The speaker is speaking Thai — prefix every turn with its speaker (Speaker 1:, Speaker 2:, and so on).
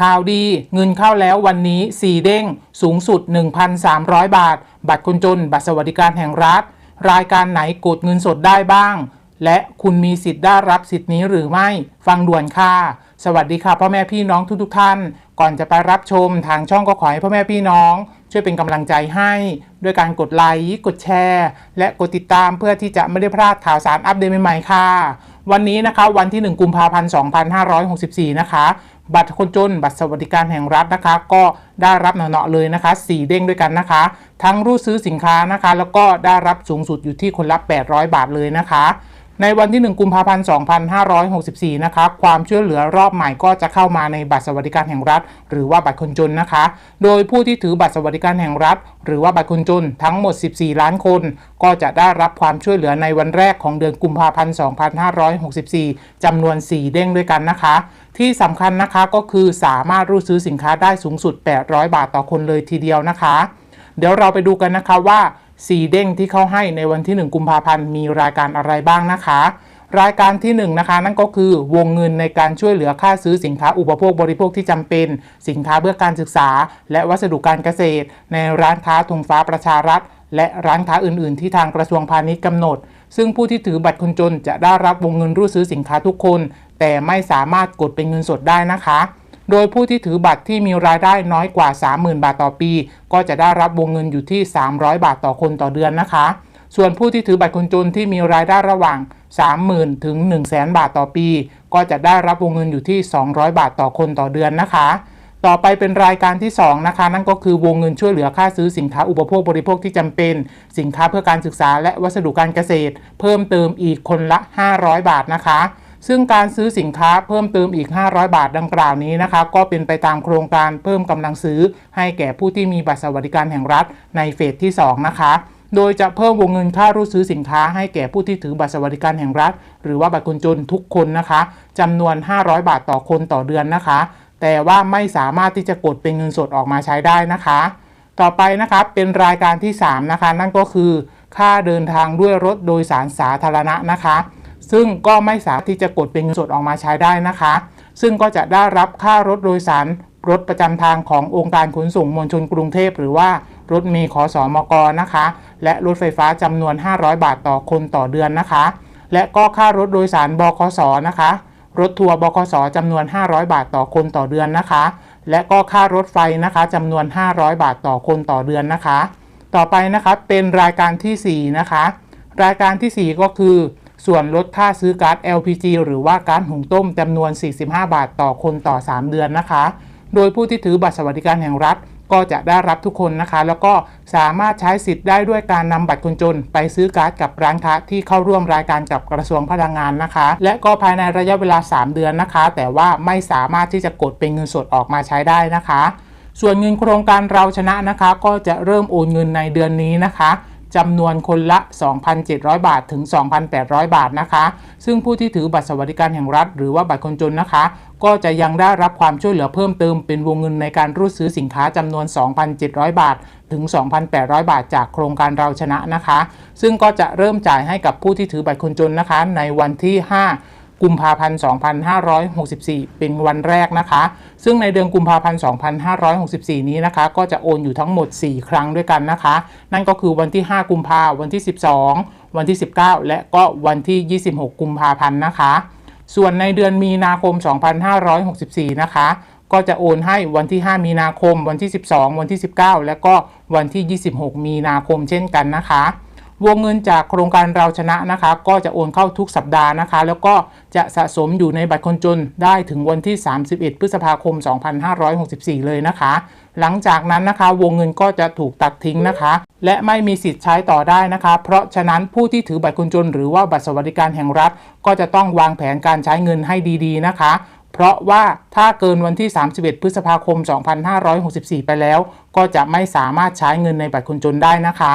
Speaker 1: ข่าวดีเงินเข้าแล้ววันนี้ 4 เด้ง สูงสุด 1,300 บาท บัตรคนจน บัตรสวัสดิการแห่งรัฐ รายการไหนกดเงินสดได้บ้าง และคุณมีสิทธิ์ได้รับสิทธิ์นี้หรือไม่ ฟังด่วนค่ะ สวัสดีค่ะพ่อแม่พี่น้องทุกๆท่าน ก่อนจะไปรับชมทางช่องก็ขอให้พ่อแม่พี่น้อง ช่วยเป็นกำลังใจให้ ด้วยการกดไลค์กดแชร์ และกดติดตามเพื่อที่จะไม่ได้พลาดข่าวสารอัปเดตใหม่ๆค่ะ วันนี้นะคะวันที่ 1 กุมภาพันธ์ 2564 นะคะ บัตรคนจนบัตรสวัสดิการแห่งรัฐนะคะ ก็ได้รับเนาะเลยนะคะ 4 เด้งด้วยกันนะคะ ทั้งรูดซื้อสินค้านะคะ แล้วก็ได้รับสูงสุดอยู่ที่คนละ 800 บาทเลยนะคะ ในวันที่ 1 กุมภาพันธ์ 2564 นะคะความช่วยเหลือรอบใหม่ก็จะเข้ามาในบัตรสวัสดิการแห่งรัฐ หรือว่าบัตรคนจนนะคะ โดยผู้ที่ถือบัตรสวัสดิการแห่งรัฐ หรือว่าบัตรคนจนทั้งหมด 14 ล้านคน ก็จะได้รับความช่วยเหลือในวันแรกของเดือนกุมภาพันธ์ 2564 จำนวน 4 เด้งด้วยกันนะคะ ที่สำคัญนะคะก็คือสามารถรูดซื้อสินค้าได้สูงสุด 800 บาทต่อคนเลยทีเดียวนะคะ เดี๋ยวเราไปดูกันนะคะว่า 4เด้งที่เขาให้ในวันที่ 1 กุมภาพันธ์มีรายการอะไรบ้างนะคะ รายการที่ 1 นะคะ นั่นก็คือวงเงินในการช่วยเหลือค่าซื้อสินค้าอุปโภคบริโภคที่จำเป็น สินค้าเพื่อการศึกษา และวัสดุการเกษตร ในร้านค้าธงฟ้าประชารัฐ และร้านค้าอื่น ๆ ที่ทางกระทรวงพาณิชย์กำหนด ซึ่งผู้ที่ถือบัตรคนจนจะได้รับวงเงินรูดซื้อสินค้าทุกคน แต่ไม่สามารถกดเป็นเงินสดได้นะคะ โดยผู้ที่ถือบัตรที่มีรายได้น้อยกว่า 30,000 บาทต่อปี ก็จะได้รับวงเงินอยู่ที่ 300 บาทต่อคนต่อเดือนนะคะ ส่วนผู้ที่ถือบัตรคนจนที่มีรายได้ระหว่าง 30,000 ถึง 100,000 บาทต่อปี ก็จะได้รับวงเงินอยู่ที่ 200 บาทต่อคนต่อเดือนนะคะ ต่อไปเป็นรายการที่ 2 นะคะ นั่นก็คือวงเงินช่วยเหลือค่าซื้อสินค้าอุปโภคบริโภคที่จำเป็น สินค้าเพื่อการศึกษาและวัสดุการเกษตร เพิ่มเติมอีกคนละ 500 บาทนะคะ ซึ่งการซื้อสินค้าเพิ่มเติมอีก 500 บาทดังกล่าวนี้นะคะ ก็เป็นไปตามโครงการเพิ่มกำลังซื้อ ให้แก่ผู้ที่มีบัตรสวัสดิการแห่งรัฐในเฟสที่ 2 นะคะ โดยจะเพิ่มวงเงินค่ารูดซื้อสินค้าให้แก่ผู้ที่ถือบัตรสวัสดิการแห่งรัฐ หรือว่าบัตรคนจนทุกคนนะคะจำนวน 500 บาทต่อคนต่อเดือนนะคะ แต่ว่าไม่สามารถที่จะกดเป็นเงินสดออกมาใช้ได้นะคะ ต่อไปนะคะเป็นรายการที่ 3 นะคะ นั่นก็คือ ค่าเดินทางด้วยรถโดยสารสาธารณะนะคะ ซึ่งก็ไม่สามารถที่จะกดเป็นเงินสดออกมาใช้ได้นะคะ ซึ่งก็จะได้รับค่ารถโดยสารรถประจำทางขององค์การขนส่งมวลชนกรุงเทพหรือว่ารถมล์ขอสอมกนะคะ และรถไฟฟ้าจำนวน 500 บาทต่อคนต่อเดือนนะคะ และก็ค่ารถโดยสารบคสนะคะ รถทัวร์บคสจำนวน 500 บาทต่อคนต่อเดือนนะคะ และก็ค่ารถไฟนะคะจำนวน 500 บาทต่อคนต่อเดือนนะคะ ต่อไปนะคะเป็นรายการทีสี่4 นะคะ รายการทีสี่4 ก็คือ ส่วนลดค่าซื้อก๊าซ LPG หรือว่าก๊าซหุงต้มจำนวน 45 บาทต่อคนต่อ 3 เดือนนะคะ โดยผู้ที่ถือบัตรสวัสดิการแห่งรัฐก็จะได้รับทุกคนนะคะ แล้วก็สามารถใช้สิทธิ์ได้ด้วยการนำบัตรคนจน ไปซื้อก๊าซกับร้านค้าที่เข้าร่วมรายการกับกระทรวงพลังงานนะคะ และก็ภายในระยะเวลา 3 เดือนนะคะ แต่ว่าไม่สามารถที่จะกดเป็นเงินสดออกมาใช้ได้นะคะ ส่วนเงินโครงการเราชนะนะคะ ก็จะเริ่มโอนเงินในเดือนนี้นะคะ จำนวนคนละ 2,700 บาทถึง 2,800 บาทนะคะ ซึ่งผู้ที่ถือบัตรสวัสดิการแห่งรัฐ หรือว่าบัตรคนจนนะคะ ก็จะยังได้รับความช่วยเหลือเพิ่มเติมเป็นวงเงินในการรูดซื้อสินค้าจำนวน 2,700 บาท ถึง 2,800 บาท จากโครงการเราชนะนะคะ ซึ่งก็จะเริ่มจ่ายให้กับผู้ที่ถือบัตรคนจนนะคะ ในวันที่ 5 กุมภาพันธ์ 2564 เป็นวันแรกนะคะ ซึ่งในเดือนกุมภาพันธ์ 2564 นี้นะคะ ก็จะโอนอยู่ทั้งหมด 4 ครั้งด้วยกันนะคะ นั่นก็คือวันที่ 5 กุมภาวันที่ 12 วันที่ 19 และก็วันที่ 26 กุมภาพันธ์นะคะ ส่วนในเดือนมีนาคม 2564 นะคะ ก็จะโอนให้วันที่ 5 มีนาคม วันที่ 12 วันที่ 19 และก็วันที่ 26 มีนาคมเช่นกันนะคะ วงเงินจากโครงการเราชนะนะคะ ก็จะโอนเข้าทุกสัปดาห์นะคะ แล้วก็จะสะสมอยู่ในบัตรคนจนได้ถึงวันที่ 31 พฤษภาคม 2564 เลยนะคะ หลังจากนั้นนะคะ วงเงินก็จะถูกตัดทิ้งนะคะ และไม่มีสิทธิ์ใช้ต่อได้นะคะ เพราะฉะนั้นผู้ที่ถือบัตรคนจน หรือว่าบัตรสวัสดิการแห่งรัฐ ก็จะต้องวางแผนการใช้เงินให้ดีๆนะคะเพราะว่าถ้าเกินวันที่ 31 พฤษภาคม 2564 ไปแล้ว ก็จะไม่สามารถใช้เงินในบัตรคนจนได้นะคะ